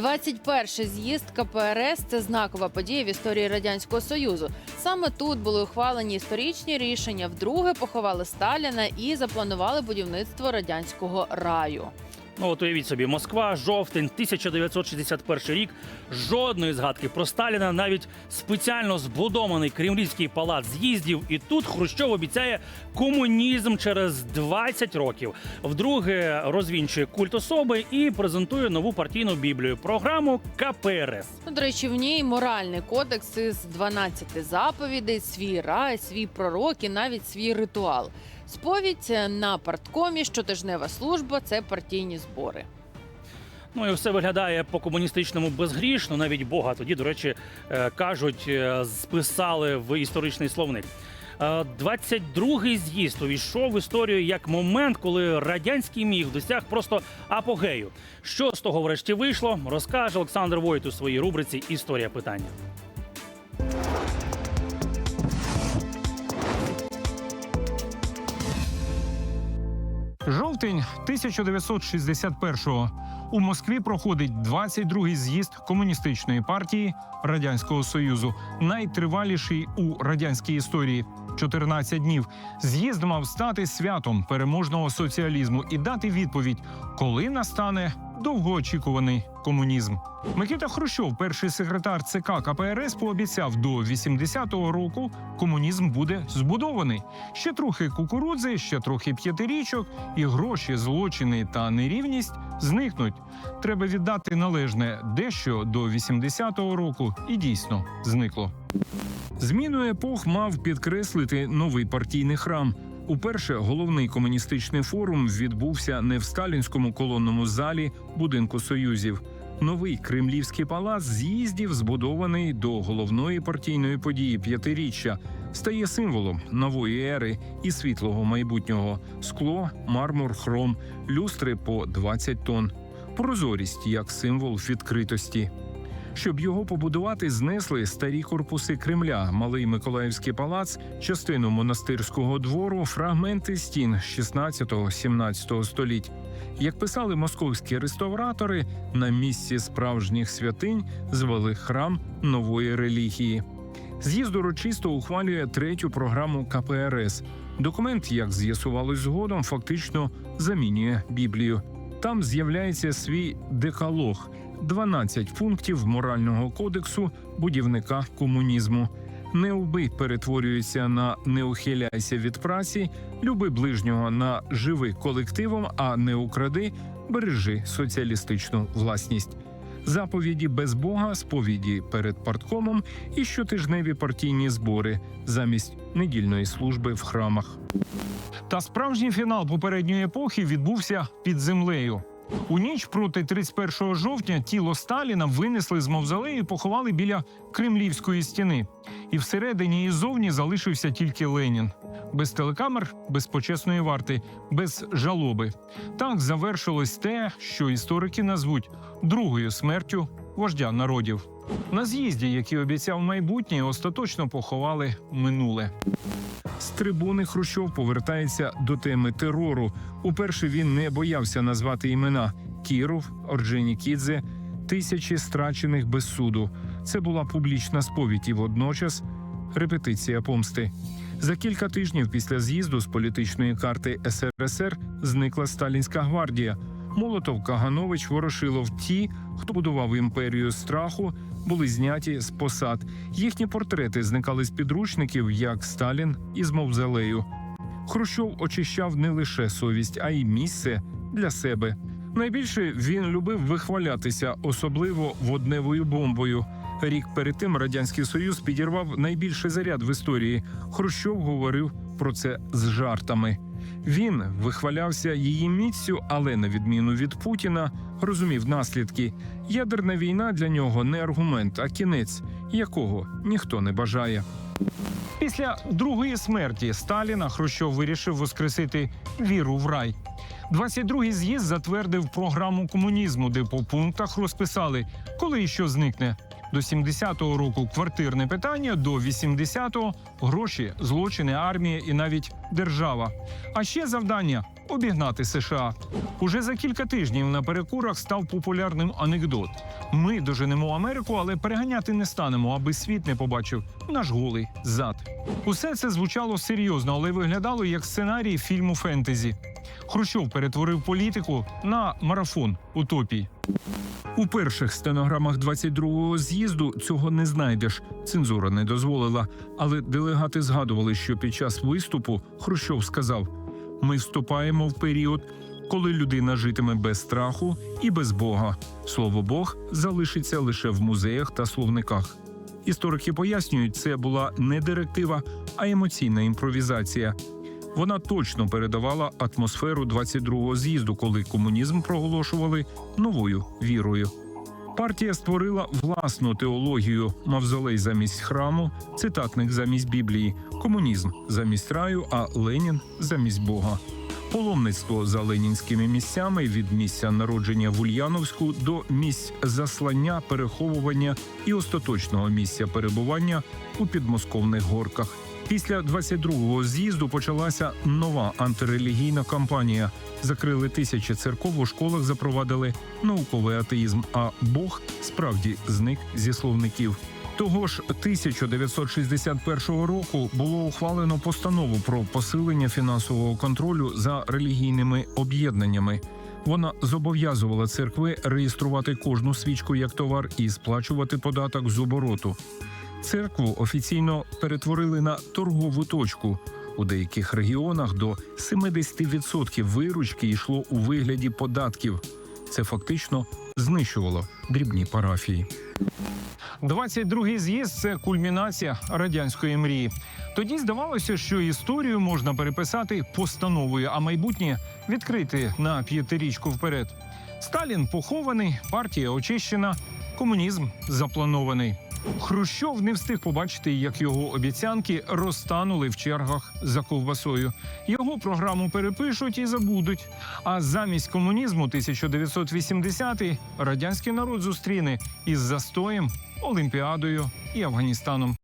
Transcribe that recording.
21-й з'їзд КПРС це знакова подія в історії радянського союзу. Саме тут були ухвалені історичні рішення. Вдруге поховали Сталіна і запланували будівництво радянського раю. Ну от уявіть собі, Москва, жовтень, 1961 рік. Жодної згадки про Сталіна, навіть спеціально збудований кремлівський палац з'їздів. І тут Хрущов обіцяє комунізм через 20 років. Вдруге розвінчує культ особи і презентує нову партійну біблію програму КПРС. Ну, До речі, в ній моральний кодекс із 12 заповідей, свій рай, свій пророк і навіть свій ритуал. Сповідь на парткомі, щотижнева служба це партійні збори. Ну і все виглядає по комуністичному безгрішно. Навіть Бога тоді, до речі, е, кажуть, е, списали в історичний словник. Е, 22-й з'їзд увійшов в історію як момент, коли радянський міг досяг просто апогею. Що з того врешті вийшло, розкаже Олександр Войт у своїй рубриці Історія питання. Жовтень 1961-го. У Москві проходить 22-й з'їзд комуністичної партії Радянського Союзу, найтриваліший у радянській історії. 14 днів. З'їзд мав стати святом переможного соціалізму і дати відповідь, коли настане довгоочікуваний комунізм. Микита Хрущов, перший секретар ЦК КПРС, пообіцяв до 80-го року комунізм буде збудований. Ще трохи кукурудзи, ще трохи п'ятирічок, і гроші, злочини та нерівність зникнуть. Треба віддати належне дещо до 80-го року, і дійсно зникло. Зміну епох мав підкреслити новий партійний храм. Уперше головний комуністичний форум відбувся не в сталінському колонному залі будинку союзів. Новий кремлівський палац з'їздів, збудований до головної партійної події п'ятиріччя, стає символом нової ери і світлого майбутнього: скло, мармур, хром, люстри по 20 тонн, прозорість як символ відкритості. Щоб його побудувати, знесли старі корпуси Кремля, малий Миколаївський палац, частину монастирського двору, фрагменти стін 16-17 століть. Як писали московські реставратори, на місці справжніх святинь звели храм нової релігії. З'їзд урочисто ухвалює третю програму КПРС. Документ, як з'ясувалось згодом, фактично замінює Біблію. Там з'являється свій декалог 12 пунктів морального кодексу будівника комунізму. Не вбий перетворюється на не ухиляйся від праці, люби ближнього на живи колективом, а не укради, бережи соціалістичну власність. Заповіді без Бога, сповіді перед парткомом і щотижневі партійні збори замість недільної служби в храмах. Та справжній фінал попередньої епохи відбувся під землею. У ніч проти 31 жовтня тіло Сталіна винесли з мавзолею і поховали біля Кремлівської стіни. І всередині і зовні залишився тільки Ленін. Без телекамер, без почесної варти, без жалоби. Так завершилось те, що історики назвуть другою смертю вождя народів. На з'їзді, який обіцяв майбутнє, остаточно поховали минуле. Трибуни Хрущов повертається до теми терору. Уперше він не боявся назвати імена Кіров, Орджонікідзе, тисячі страчених без суду. Це була публічна сповідь і водночас репетиція помсти. За кілька тижнів після з'їзду з політичної карти СРСР зникла сталінська гвардія. Молотов, Каганович, Ворошилов, ті, хто будував імперію страху, були зняті з посад. Їхні портрети зникали з підручників, як Сталін із мавзолею. Хрущов очищав не лише совість, а й місце для себе. Найбільше він любив вихвалятися, особливо водневою бомбою. Рік перед тим радянський союз підірвав найбільший заряд в історії. Хрущов говорив про це з жартами. Він вихвалявся її міцю, але на відміну від Путіна, розумів наслідки. Ядерна війна для нього не аргумент, а кінець, якого ніхто не бажає. Після другої смерті Сталіна Хрущов вирішив воскресити віру в рай. 22-й з'їзд затвердив програму комунізму, де по пунктах розписали, коли і що зникне. До 70-го року квартирне питання, до 80-го гроші, злочини, армія і навіть держава. А ще завдання обігнати США. Уже за кілька тижнів на перекурах став популярним анекдот: ми доженемо Америку, але переганяти не станемо, аби світ не побачив наш голий зад. Усе це звучало серйозно, але виглядало як сценарій фільму фентезі. Хрущов перетворив політику на марафон утопій. У перших стенограмах 22-го з'їзду цього не знайдеш. Цензура не дозволила. Але делегати згадували, що під час виступу Хрущов сказав: ми вступаємо в період, коли людина житиме без страху і без Бога. Слово Бог залишиться лише в музеях та словниках. Історики пояснюють, це була не директива, а емоційна імпровізація. Вона точно передавала атмосферу 22-го з'їзду, коли комунізм проголошували новою вірою. Партія створила власну теологію: мавзолей замість храму, цитатник замість Біблії, комунізм замість раю, а Ленін замість Бога. Паломництво за ленінськими місцями від місця народження в Ульяновську до місць заслання, переховування і остаточного місця перебування у підмосковних горках. Після 22-го з'їзду почалася нова антирелігійна кампанія. Закрили тисячі церков у школах, запровадили науковий атеїзм. А Бог справді зник зі словників. Того ж 1961 року було ухвалено постанову про посилення фінансового контролю за релігійними об'єднаннями. Вона зобов'язувала церкви реєструвати кожну свічку як товар і сплачувати податок з обороту. Церкву офіційно перетворили на торгову точку. У деяких регіонах до 70% виручки йшло у вигляді податків. Це фактично знищувало дрібні парафії. 22-й з'їзд це кульмінація радянської мрії. Тоді здавалося, що історію можна переписати постановою, а майбутнє відкрити на п'ятирічку вперед. Сталін похований, партія очищена, комунізм запланований. Хрущов не встиг побачити, як його обіцянки розтанули в чергах за ковбасою. Його програму перепишуть і забудуть. А замість комунізму 1980-й радянський народ зустріне із застоєм, Олімпіадою і Афганістаном.